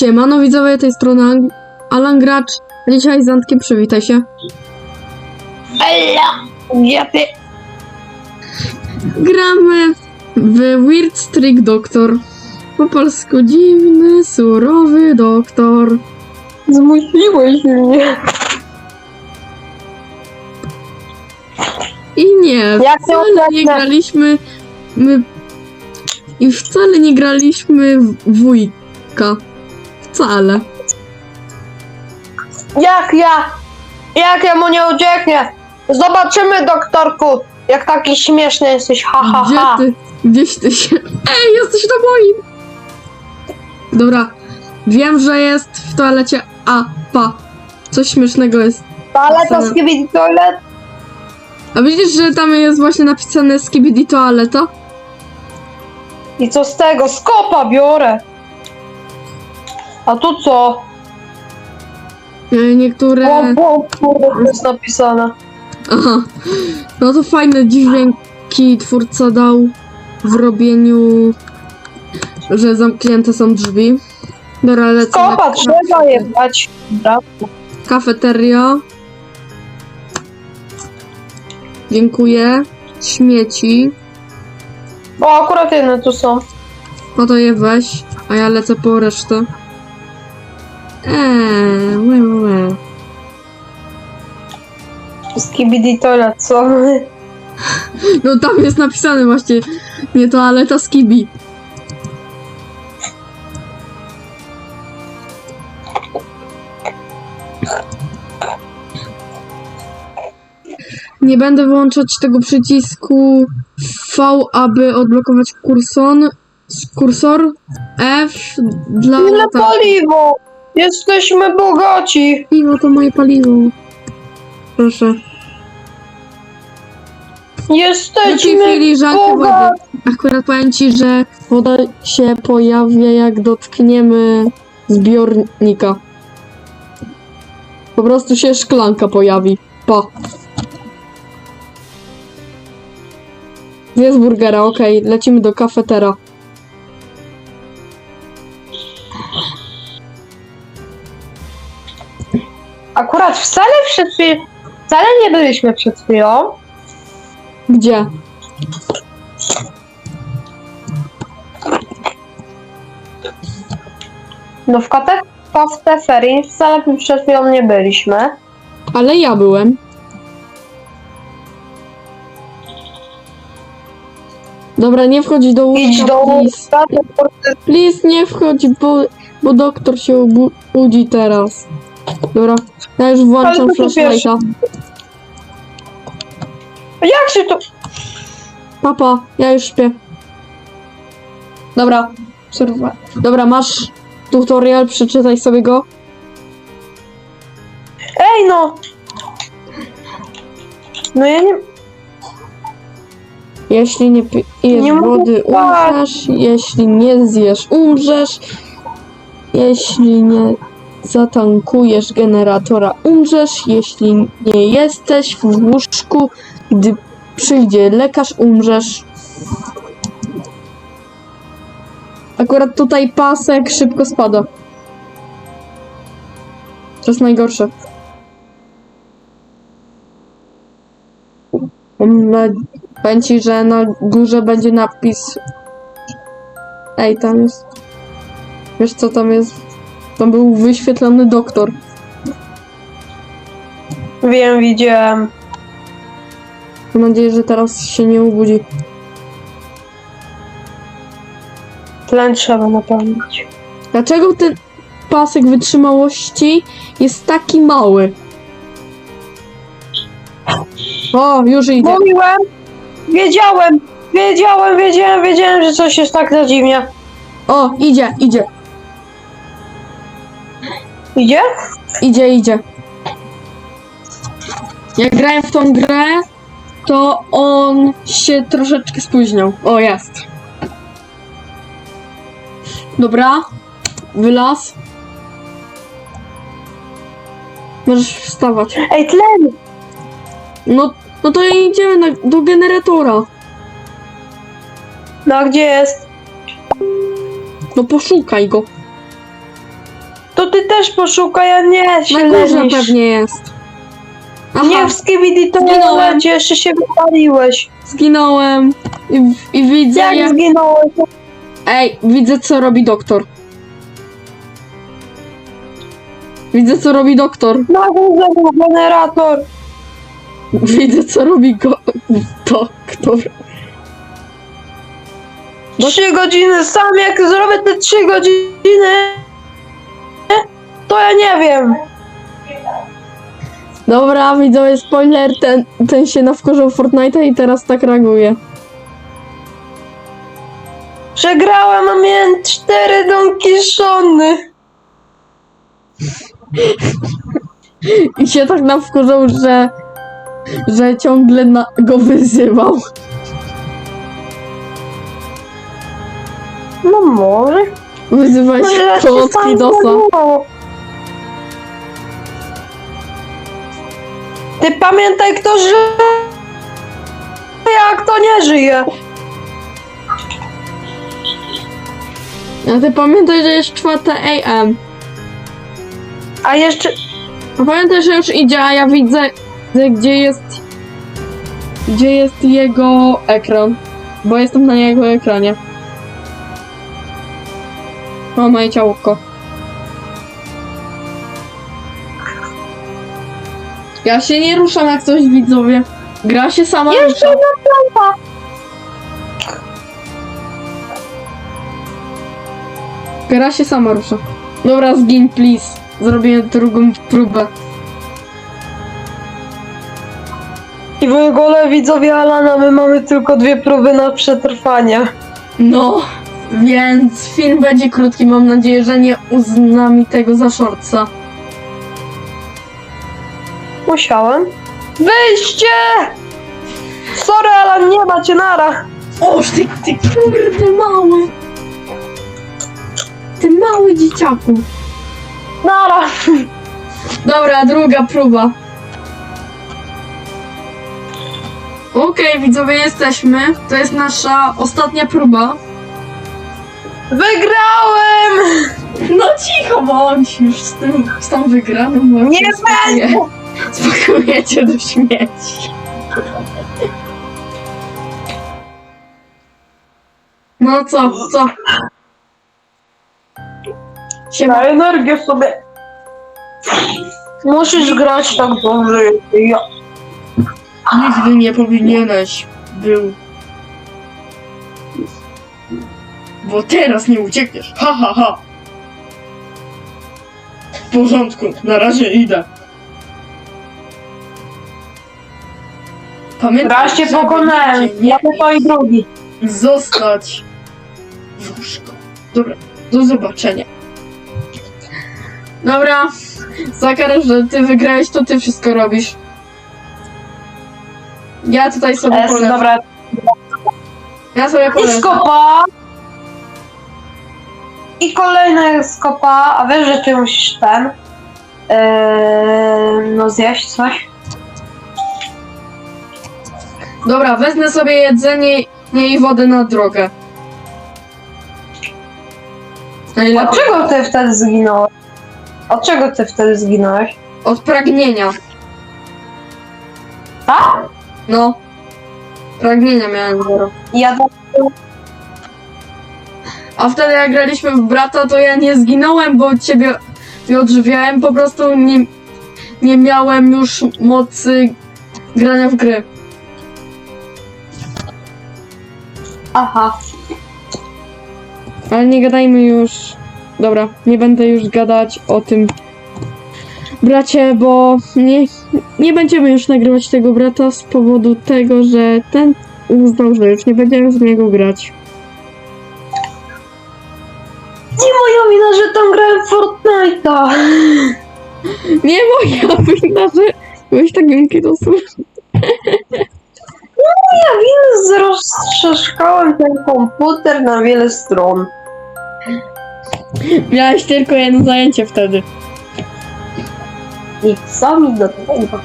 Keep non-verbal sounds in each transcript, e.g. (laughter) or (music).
Siemano widzowie tej strony Alan Gracz. Dzisiaj z Antkiem przywitaj się. Ella! Gdzie ty? Gramy w Weird Streak Doctor. Po polsku dziwny, surowy doktor. Zmusiłeś mnie. I nie, Jak to wcale nie graliśmy. My. I wcale nie graliśmy w wujka. Wcale. Jak ja? Jak ja mu nie ucieknie? Zobaczymy, doktorku, jak taki śmieszny jesteś, ha, ha, Gdzie ha. ty? Gdzieś ty się. Ej, jesteś na moim! Dobra. Wiem, że jest w toalecie. A, pa. Coś śmiesznego jest. Ale to skibidi toilet? A widzisz, że tam jest właśnie napisane Skibidi Toaleta? I co z tego? Skopa biorę. A tu co? E, Niektóre. O, o, kurde, jest napisane. Aha. No to fajne dźwięki twórca dał w robieniu, że zamknięte są drzwi. Dobra, lecę na Skopa trzeba jebać. Dobra. kafeteria. Dziękuję. Śmieci. O, akurat jedne tu są. Po to je weź, a ja lecę po resztę. Eee, łe, łe. Co? No tam jest napisane właśnie, nie toaleta skibi. Nie będę wyłączać tego przycisku V, aby odblokować kurson, kursor. F dla Ile lata. paliwo! Jesteśmy bogaci! Piwo to moje paliwo. Proszę. Wypij Jesteśmy filiżankę wody. bogaci! Akurat powiem ci, że woda się pojawia jak dotkniemy zbiornika. Po prostu się szklanka pojawi. Pa. Jest burgera, okej, lecimy do kafetera. Akurat wcale przed chwilą, wcale nie byliśmy przed chwilą. Gdzie? No w kate- w Teferin wcale przed chwilą nie byliśmy. Ale ja byłem. Dobra, nie wchodź do łóżka, Idź do please. łóżka, to Please nie wchodź, bo, bo doktor się obu- budzi teraz. Dobra, ja już Ale włączam tu flashlighta. Jak się to... Papa, ja już śpię. Dobra. Dobra, masz tutorial, przeczytaj sobie go. Ej no! No ja nie... Jeśli nie pijesz Nie mogę wody, spać. umrzesz. Jeśli nie zjesz, umrzesz. Jeśli nie zatankujesz generatora, umrzesz. Jeśli nie jesteś w łóżku, gdy przyjdzie lekarz, umrzesz. Akurat tutaj pasek szybko spada. To jest najgorsze. Mam na- Powiem ci, że na górze będzie napis. Ej, tam jest. Wiesz co tam jest? Tam był wyświetlony doktor. Wiem, widziałem. Mam nadzieję, że teraz się nie obudzi. Tlen trzeba napełnić. Dlaczego ten pasek wytrzymałości jest taki mały? O, już idzie. Mówiłem! Wiedziałem! Wiedziałem, wiedziałem, wiedziałem, że coś jest tak za dziwnie. O, idzie, idzie, Idzie? idzie, idzie. Jak grałem w tą grę, to on się troszeczkę spóźniał. O, jest. Dobra. Wylaz. Możesz wstawać. Ej, tlen! No, no to idziemy na, do generatora. No a gdzie jest? No poszukaj go. To ty też poszukaj, a nie Na się górze lenisz. pewnie jest. Aha, Nie w skibidi to Zginąłem. lecie, jeszcze się wypaliłeś. zginąłem. I, I widzę, Jak jak... zginąłeś? Ej, widzę co robi doktor. Widzę co robi doktor. Na górze był generator. Widzę co robi go... doktor. Trzy godziny, sam jak zrobię te trzy godziny, to ja nie wiem. Dobra, widzowie, spoiler, ten, ten się nawkurzył Fortnite'a i teraz tak reaguje. Przegrałem, a miałem cztery donkiszony. I się tak nawkurzył, że... że ciągle na, go wyzywał. No może. Wyzywałeś Może ja się sam dosa. Ty pamiętaj, kto żyje, a kto nie żyje. A ty pamiętaj, że jest 4 AM. A jeszcze... A pamiętaj, że już idzie, a ja widzę, że gdzie jest... Gdzie jest jego ekran. Bo jestem na jego ekranie. O, moje ciałko. Ja się nie ruszam jak coś widzowie. Gra się sama Jeszcze rusza. jedna planta. Gra się sama rusza. Dobra, zgin, please. Zrobię drugą próbę. I w ogóle widzowie Alana, my mamy tylko dwie próby na przetrwanie. No, więc film będzie krótki. Mam nadzieję, że nie uzna mi tego za shortsa. Musiałem. Wyjście! Sorry, Alan, nie macie nara. Oż ty, ty kurde mały. Ty mały dzieciaku. Nara. Dobra, druga próba. Okej, widzowie, jesteśmy. To jest nasza ostatnia próba. Wygrałem! No cicho bądź już z tym, z tą wygraną. bo Nie spakuje- Spakujecie do śmieci. No co, co? Siema. Na energię sobie. Musisz grać tak dobrze jak ja. Nigdy nie powinieneś był. Bo teraz nie uciekniesz. Ha, ha, ha. W porządku, na razie idę. Pamiętaj, Raz cię żeby pokonałem. nigdzie Ja nie to i drugi. zostać w łóżko. Dobra, do zobaczenia. Dobra, Zakar, że ty wygrałeś, to ty wszystko robisz. Ja tutaj sobie Es, polecę. dobra. Ja sobie I skopa. I kolejna skopa. A wiesz, że ty musisz ten. Yy, no zjeść coś. Dobra, wezmę sobie jedzenie nie i wodę na drogę. Od Najlepiej. czego ty wtedy zginąłeś? Od czego ty wtedy zginąłeś? Od pragnienia. A? No. Pragnienia miałem zero. Ja do... A wtedy jak graliśmy w brata, to ja nie zginąłem, bo ciebie nie odżywiałem, po prostu nie, nie miałem już mocy grania w gry. Aha. Ale nie gadajmy już. Dobra, nie będę już gadać o tym bracie, bo nie, nie będziemy już nagrywać tego brata z powodu tego, że ten uznał, że już nie będziemy z niego grać. Nie moja wina, że tam grałem w Fortnite'a. (laughs) Nie moja wina, że byłeś kidosem. Ja wina, że roztrzaskałem ten komputer na wiele stron. Miałeś tylko jedno zajęcie wtedy. I co mi do tego?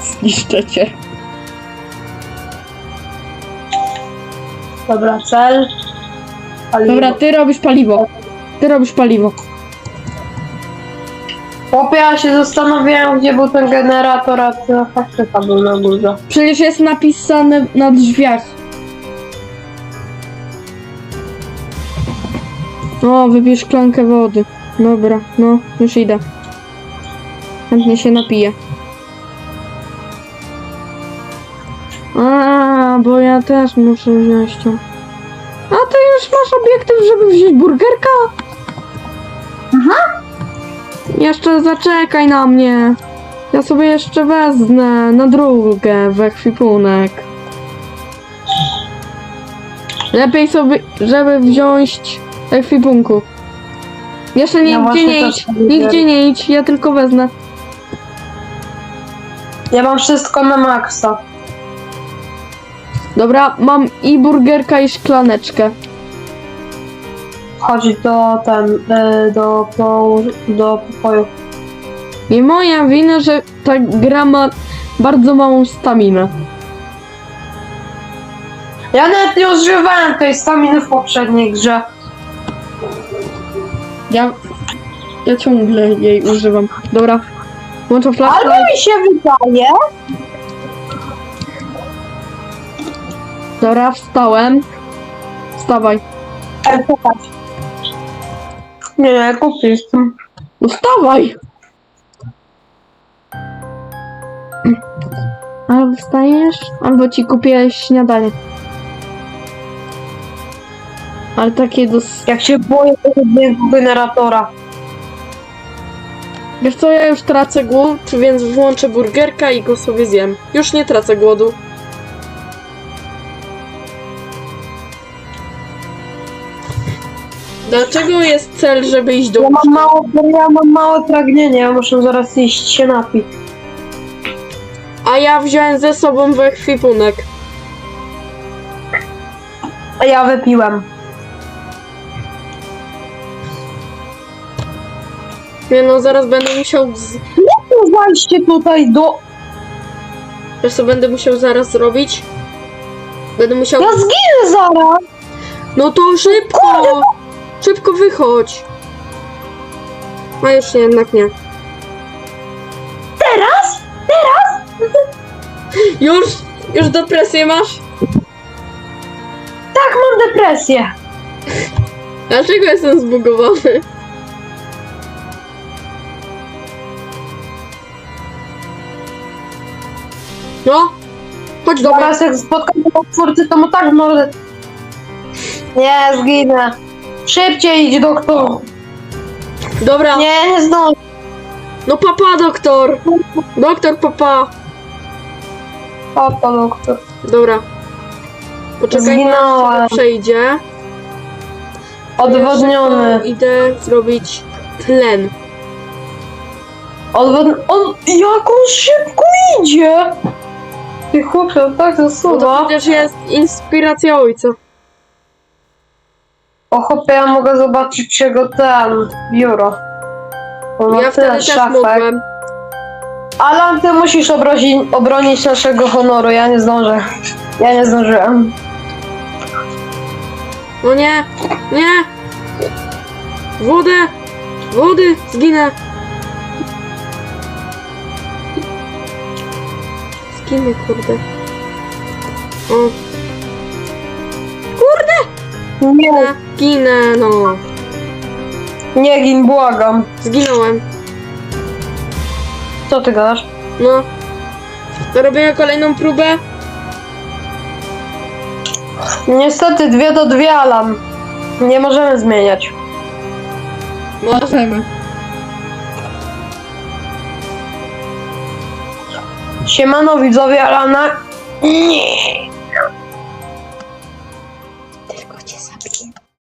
Zniszczę cię. Dobra, cel. Paliwo. Dobra, ty robisz paliwo. Ty robisz paliwo. Chłopie, ja się zastanawiałem, gdzie był ten generator, a ta faktyka był na górze. Przecież jest napisane na drzwiach. O, wypij szklankę wody. Dobra, no, już idę. Chętnie się napiję. A, bo ja też muszę wziąć to. A ty już masz obiektyw, żeby wziąć burgerka? Aha. Jeszcze zaczekaj na mnie. Ja sobie jeszcze wezmę na drugę w ekwipunek. Lepiej sobie, żeby wziąć ekwipunku. Jeszcze nigdzie właśnie nie idź, nigdzie nie idź, ja tylko wezmę. Ja mam wszystko na maksa. Dobra, mam i burgerka i szklaneczkę. Chodź do ten, y, do, do, do pokoju. Nie moja wina, że ta gra ma bardzo małą staminę. Ja nawet nie używałem tej staminy w poprzedniej grze. Ja, ja ciągle jej używam. Dobra, włączam Albo flashlight. mi się wydaje, Dobra, wstałem. Wstawaj. Popatrz. Nie, nie, kupię jestem. No wstawaj! Albo wstajesz, albo ci kupię śniadanie. Ale takie dos... Jak się boję tego generatora. Wiesz co, ja już tracę głód, więc włączę burgerka i go sobie zjem. Już nie tracę głodu. Dlaczego jest cel, żeby iść do Ja mam mało, ja mam małe pragnienie, ja muszę zaraz iść się napić. A ja wziąłem ze sobą w ekwipunek. A ja wypiłem. Nie no, zaraz będę musiał... Z... Zajście tutaj do... Wiesz co będę musiał zaraz zrobić? Będę musiał... Ja zginę zaraz! No to szybko! Szybko wychodź! A już nie, jednak nie. Teraz? Już? Już depresję masz? Tak, mam depresję. Dlaczego jestem zbugowany? No! Chodź do mnie. Zaraz jak spotkam tego twórcy, to mu tak może... Nie, zginę. Szybciej idź, doktor. Dobra, Nie, nie zdążę. no papa doktor! Doktor papa! Opa, doktor. Dobra. Poczekaj, Zginąłem. aż przejdzie. Odwodniony. Ja szybko Idę zrobić tlen. Odwod... On... Jak on szybko idzie! Ty chłopie, on tak to zasuwa. przecież jest inspiracja ojca. O chłopie, ja mogę zobaczyć jego ten... biuro. On ma Ja tyle wtedy też szafek. mogłem. Alan, ty musisz obronić, obronić naszego honoru, ja nie zdążę. Ja nie zdążyłem. No nie, nie! Wodę! Wody! Zginę! Zginę, kurde. O, Nie, ginę, ginę, no. nie gin, błagam. Zginąłem. Co ty gadasz? No. Robimy kolejną próbę? Niestety dwie do dwie, Alan. Nie możemy zmieniać. Możemy. Siemano widzowie Alana. Nie.